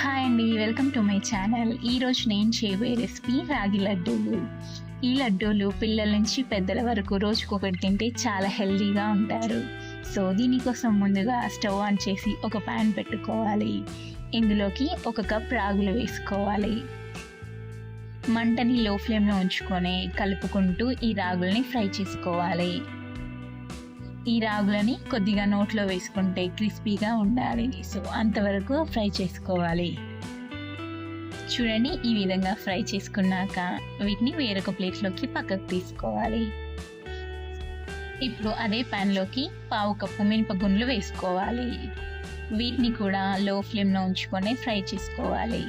Hi అండి welcome to my channel ఈరోజు నేను చేయబోయే రెసిపీ రాగి లడ్డూలు. ఈ లడ్డూలు పిల్లల నుంచి పెద్దల వరకు రోజుకొకటి తింటే చాలా హెల్దీగా ఉంటారు. సో దీనికోసం ముందుగా స్టవ్ ఆన్ చేసి ఒక ప్యాన్ పెట్టుకోవాలి. ఇందులోకి ఒక కప్ రాగులు వేసుకోవాలి. మంటని లో ఫ్లేమ్లో ఉంచుకొని కలుపుకుంటూ ఈ రాగుల్ని ఫ్రై చేసుకోవాలి. ఈ రాగులని కొద్దిగా నోట్లో వేసుకుంటే క్రిస్పీగా ఉండాలి. సో అంతవరకు ఫ్రై చేసుకోవాలి. చూడండి ఈ విధంగా ఫ్రై చేసుకున్నాక వీటిని వేరొక ప్లేట్లోకి పక్కకు తీసుకోవాలి. ఇప్పుడు అదే ప్యాన్లోకి పావు కప్పు మినపగుండ్లు వేసుకోవాలి. వీటిని కూడా లో ఫ్లేమ్లో ఉంచుకొని ఫ్రై చేసుకోవాలి.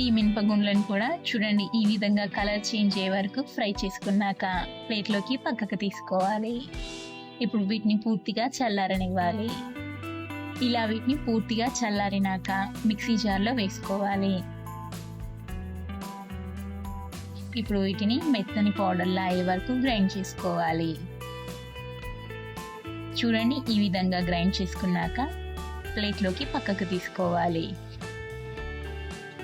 ఈ మినపగుండ్లను కూడా చూడండి ఈ విధంగా కలర్ చేంజ్ అయ్యే వరకు ఫ్రై చేసుకున్నాక ప్లేట్లోకి పక్కకు తీసుకోవాలి. ఇప్పుడు వీటిని పూర్తిగా చల్లారనివ్వాలి. ఇలా వీటిని పూర్తిగా చల్లారినాక మిక్సీ జార్లో వేసుకోవాలి. ఇప్పుడు వీటిని మెత్తని పౌడర్లా అయ్యే వరకు గ్రైండ్ చేసుకోవాలి. చూడండి ఈ విధంగా గ్రైండ్ చేసుకున్నాక ప్లేట్లోకి పక్కకు తీసుకోవాలి.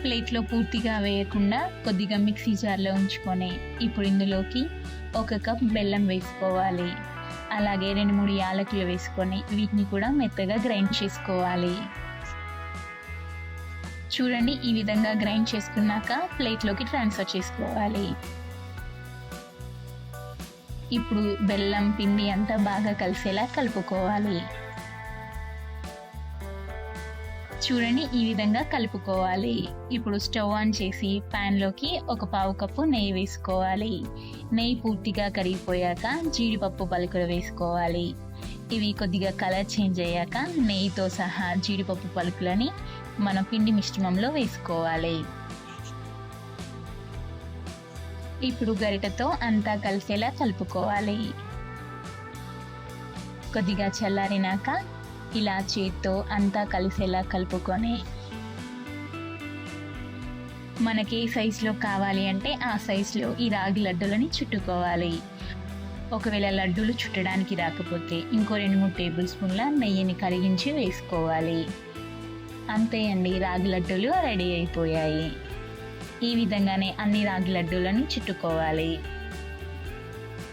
ప్లేట్లో పూర్తిగా వేయకుండా కొద్దిగా మిక్సీ జార్లో ఉంచుకొని ఇప్పుడు ఇందులోకి ఒక కప్ బెల్లం వేసుకోవాలి. అలాగే రెండు మూడు యాలకులు వేసుకొని వీటిని కూడా మెత్తగా గ్రైండ్ చేసుకోవాలి. చూడండి ఈ విధంగా గ్రైండ్ చేసుకున్నాక ప్లేట్లోకి ట్రాన్స్ఫర్ చేసుకోవాలి. ఇప్పుడు బెల్లం పిండి అంతా బాగా కలిసేలా కలుపుకోవాలి. చూడండి ఈ విధంగా కలుపుకోవాలి. ఇప్పుడు స్టవ్ ఆన్ చేసి ప్యాన్లోకి ఒక పావు కప్పు నెయ్యి వేసుకోవాలి. నెయ్యి పూర్తిగా కరిగిపోయాక జీడిపప్పు పలుకులు వేసుకోవాలి. ఇవి కొద్దిగా కలర్ చేంజ్ అయ్యాక నెయ్యితో సహా జీడిపప్పు పలుకులని మన పిండి మిశ్రమంలో వేసుకోవాలి. ఇప్పుడు గరిటతో అంతా కలిసేలా కలుపుకోవాలి. కొద్దిగా చల్లారినాక ఇలా చేతితో అంతా కలిసేలా కలుపుకొని మనకి ఏ సైజులో కావాలి అంటే ఆ సైజులో ఈ రాగి లడ్డూలని చుట్టుకోవాలి. ఒకవేళ లడ్డూలు చుట్టడానికి రాకపోతే ఇంకో రెండు మూడు టేబుల్ స్పూన్ల నెయ్యిని కరిగించి వేసుకోవాలి. అంతే అండి రాగి లడ్డూలు రెడీ అయిపోయాయి. ఈ విధంగానే అన్ని రాగి లడ్డూలను చుట్టుకోవాలి.